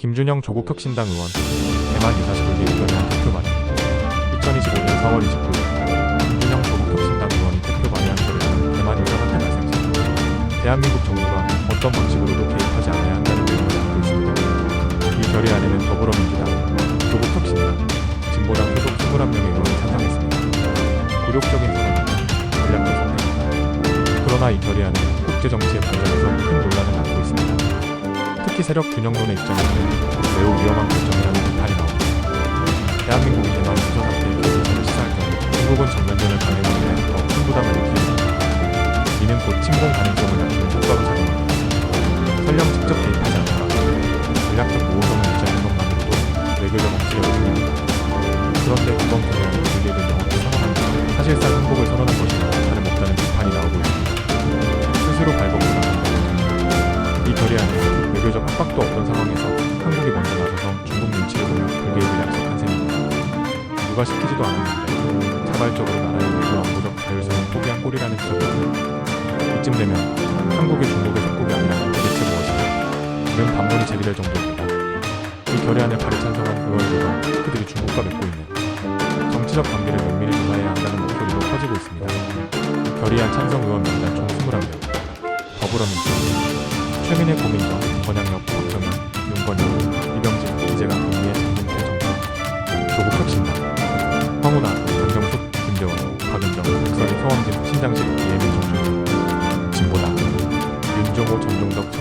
김준영 조국혁신당 의원 대만 유사시불기 의견한 대표 발의 2025년 4월 29일 김준영 조국혁신당 의원이 대표 발의한 결의는 대만 유사 사태 발생 시 대한민국 정부가 어떤 방식으로도 개입하지 않아야 한다는 내용을 담고 있습니다. 이 결의안에는 더불어민주당, 조국혁신당, 진보당 소속 21명의 의원이 찬성했습니다. 굴욕적인 상황입니다. 전략적 선택입니다. 그러나 이 결의안은 국제정치의 발전에 특히 세력 균형론의 입장에서는 매우 위험한 결정이라는 비판이 나옵니다. 대한민국이 대만 수저 사태의 결정을 시사할 경우 중국은 정면전을 강행하는 데더큰 부담을 느끼게 됩니다. 이는 곧 침공 가능성을 낮추는 효과로 작용합니다. 설령 직접 개입하지 않더라도 전략적 모호성을 유지하는 것만으로도 외교적 억지가 생깁니다. 그런데 이번 결의안의 의객은 명확히 선언합니다. 사실상 항복을 외교적 압박도 없던 상황에서 한국이 먼저 나서서 중국 눈치를 보며 불개입을 약속한 셈입니다. 누가 시키지도 않았는데 자발적으로 나라의 외교 안보적 자율성을 포기한 꼴이라는 지적입니다. 이쯤 되면 한국이 중국의 속국이 아니라 대체 무엇인가? 이런 반문이 제기될 정도입니다. 이 결의안을 발의 찬성한 의원들과 그들이 중국과 맺고 있는 정치적 관계를 면밀히 조사해야 한다는 목소리도 커지고 있습니다. 결의안 찬성 의원 명단 총 21명 더불어민주당 최근의 고민과 번양력 박정현, 윤건영, 이병진, 이재강 등의 장군대 정파, 조국 혁신당, 황운하, 정경숙, 김재원, 박윤정, 박선희, 서원진, 신장식, 이혜민 정준석, 진보당, 윤종호, 전종덕,